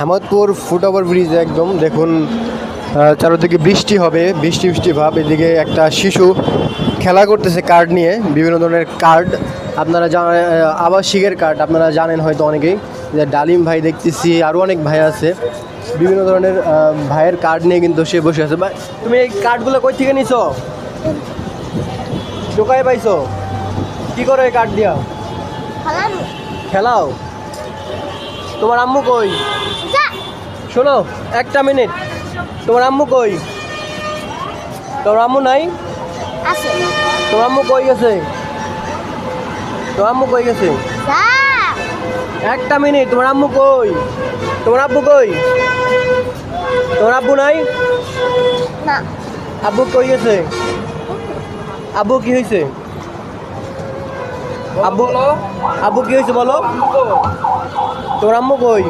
হেমতপুর foot over bridge একদম। দেখুন চারদিকে বৃষ্টি হবে বৃষ্টি বৃষ্টি ভাব। এদিকে একটা শিশু খেলা করতেছে কার্ড নিয়ে বিভিন্ন ধরনের কার্ড আপনারা জানেন আবাসিকের কার্ড আপনারা জানেন হয়তো অনেকেই। যে ডালিম ভাই দেখতেছি আরও অনেক ভাই আছে। বিভিন্ন ধরনের ভাইয়ের কার্ড নিয়ে কিন্তু সে বসে আছে। ভাই তুমি এই কার্ডগুলো কই থেকে নিছো? টোকায় পাইছো? কি করো এই কার্ড দিয়া? খেলাও? তোমার আম্মু কই? শোনো একটা মিনিট। তোমার আম্মু কই? তোমার আম্মু নাই? আছে। তোমার আম্মু কই গেছে? তোমার আম্মু কই গেছে? একটা মিনিট তোমার আম্মু কই? তোমার আব্বু কই? তোমার আব্বু নাই? আব্বু কই গেছে? আব্বু কি হয়েছে আব্বু আব্বু কি হয়েছে বলো? তোমার আম্মু কই?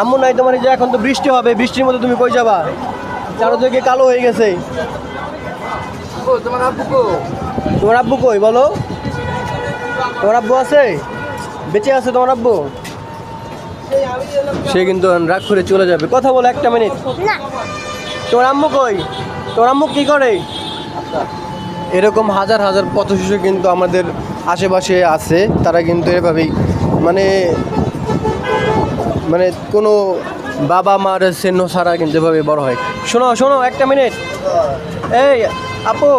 আম্মু নাই তোমার যে এখন তো বৃষ্টি হবে বৃষ্টির মধ্যে তুমি কই যাবা? চারোদিকে কালো হয়ে গেছে। তোমার আব্বু তোমার আব্বু কই বলো? তোমার আব্বু আছে? বেঁচে আছে তোমার আব্বু? সে কিন্তু রাগ করে চলে যাবে। কথা বলো একটা মিনিট। তোমার আম্মু কই? তোমার আম্মু কি করে? এরকম হাজার হাজার পথ শিশু কিন্তু আমাদের আশেপাশে আছে। তারা কিন্তু এভাবেই মানে মানে কোনো বাবা মার সেন্য ছাড়া কিন্তু এভাবে বড় হয়। শোনো শোনো একটা মিনিট। এই আপু।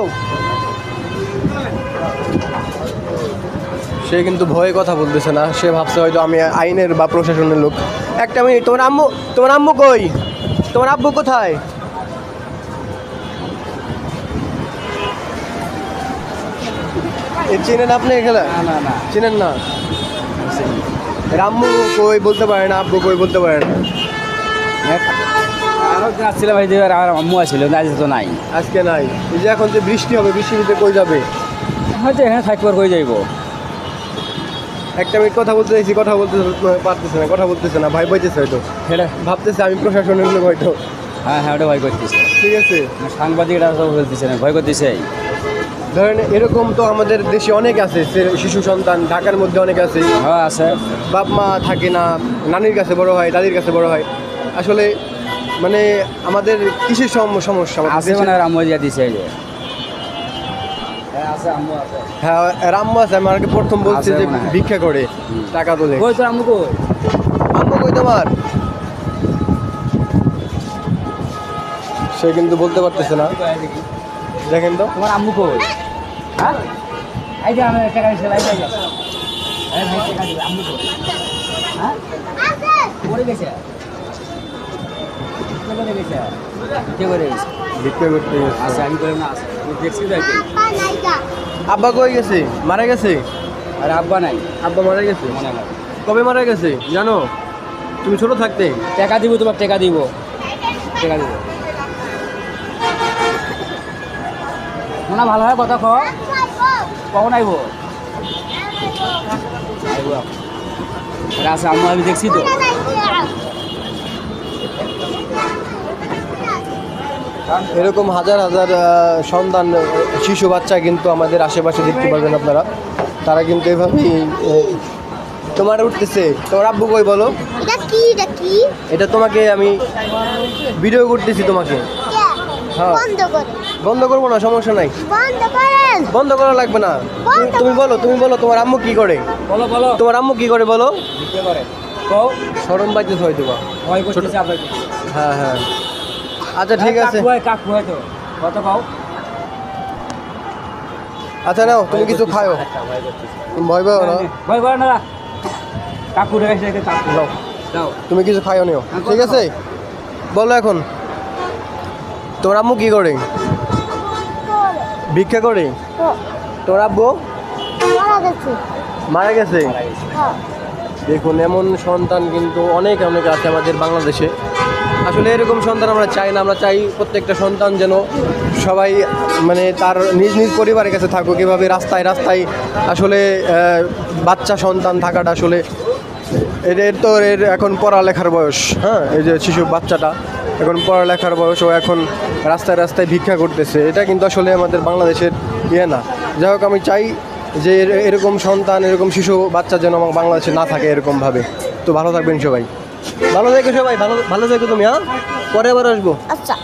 সে কিন্তু ভয়ে কথা বলতেছে না। সে ভাবছে হয়তো আমি আইনের বা প্রশাসনের লোক। একটা মিনিট তোমার আম্মু তোমার আম্মু কই? তোমার আব্বু কোথায়? চেনেন আপনি এখানে না চেনেন না? রাম্মু কই বলতে পারে না আব্বু কই বলতে পারে না আরও আসছিল ভাই আম্মু আসছিল তো নাই। আজকে নাই। এই যে এখন যে বৃষ্টি হবে কই যাবে? হয়তো এখানে থাকবার কই যাইব। একটা মিনিট কথা বলতে চাইছি কথা বলতে পারতেছে না কথা বলতেছে না ভাই বইতেছে হয়তো। সেটা ভাবতেছে আমি প্রশাসনের লোক হয়তো। হ্যাঁ হ্যাঁ ওটা ভয় করতেছে ঠিক আছে। সাংবাদিকরা সব বলতেছে না ভয় করতেছে। ধরেন এরকম তো আমাদের দেশে অনেক আছে শিশু সন্তান ঢাকার মধ্যে অনেক আছে। হ্যাঁ আছে। বাপ মা থাকে না নানির কাছে বড় হয় দাদির কাছে বড় হয়। আসলে মানে আমাদের কিসের সম- সমস্যা আছে? মানে আর দিয়া দিছে যে। হ্যাঁ আছে আম্মু আছে। হ্যাঁ রাম্মু আমাকে প্রথম বলছে যে ভিক্ষা করে টাকা তোলে। কই কই? আম্মু কই তোমার? সে কিন্তু বলতে পারতেছে না। দেখেন তো। তোমার আম্মু কই? হ্যাঁ? এই যে আমি টাকা দিছে লাই যাই এই ভাই টাকা দিবে আম্মু কই? হ্যাঁ? আছে করে গেছে করে গেছে? কে করে গেছে? ভিক্ষা করতে গেছে। আছে আমি করি না আছে তুই দেখছি দেখি আব্বা কই গেছে? মারা গেছে? আরে আব্বা নাই। আব্বা মারা গেছে? মনে হয় কবে মারা গেছে? জানো? তুমি ছোট থাকতে। টাকা দিব তোমার টাকা দিব। টাকা দিব। না ভালো হয় কথা কও কখন আরে আছে আম্মু আমি দেখছি তো। এরকম হাজার হাজার সন্তান শিশু বাচ্চা কিন্তু আমাদের আশেপাশে দেখতে পারবেন আপনারা। তারা কিন্তু এভাবেই তোমার উঠতেছে। তোমার আব্বু কই বলো? এটা কি এটা কি? এটা তোমাকে আমি ভিডিও করতেছি তোমাকে। বন্ধ করে। বন্ধ করব না সমস্যা নাই। বন্ধ করেন। বন্ধ করা লাগবে না। তুমি- তুমি বলো তুমি বলো তোমার আম্মু কি করে? বলো বলো। তোমার আম্মু কি করে বলো? কে করে? কও। সরম পাইতেছে হয়তো বা। ভয় করতেছে আপনাকে হ্যাঁ হ্যাঁ। আচ্ছা ঠিক আছে। কাকু হয় হয়তো কত কও? আচ্ছা নাও তুমি কিছু খাও ভয় পাও না। ভয় করে না কাকু রেখে কাকু। দাও তুমি কিছু খাইও নিও। ঠিক আছে? বলো এখন। তোমার আম্মু কি করে ভিক্ষা করে তোমার আব্বু? মারা গেছে। দেখুন, এমন সন্তান কিন্তু অনেক অনেক আছে আমাদের বাংলাদেশে। আসলে এরকম সন্তান আমরা চাই না, আমরা চাই প্রত্যেকটা সন্তান যেন সবাই মানে তার নিজ নিজ পরিবারের কাছে থাকুক। এভাবে রাস্তায় রাস্তায় আসলে বাচ্চা সন্তান থাকাটা আসলে এর তো এর এখন পড়ালেখার বয়স হ্যাঁ? এই যে শিশু বাচ্চাটা, এখন পড়ালেখার বয়স, ও এখন রাস্তায় রাস্তায় ভিক্ষা করতেছে। এটা কিন্তু আসলে আমাদের বাংলাদেশের ইয়ে না। যাই হোক, আমি চাই যে এর- এরকম সন্তান, এরকম শিশু বাচ্চা যেন আমার বাংলাদেশে না থাকে এরকমভাবে। তো ভালো থাকবেন সবাই। ভালো থাকো সবাই, ভালো ভালো থাকো তুমি হ্যাঁ? পরে আবার আসব। আচ্ছা।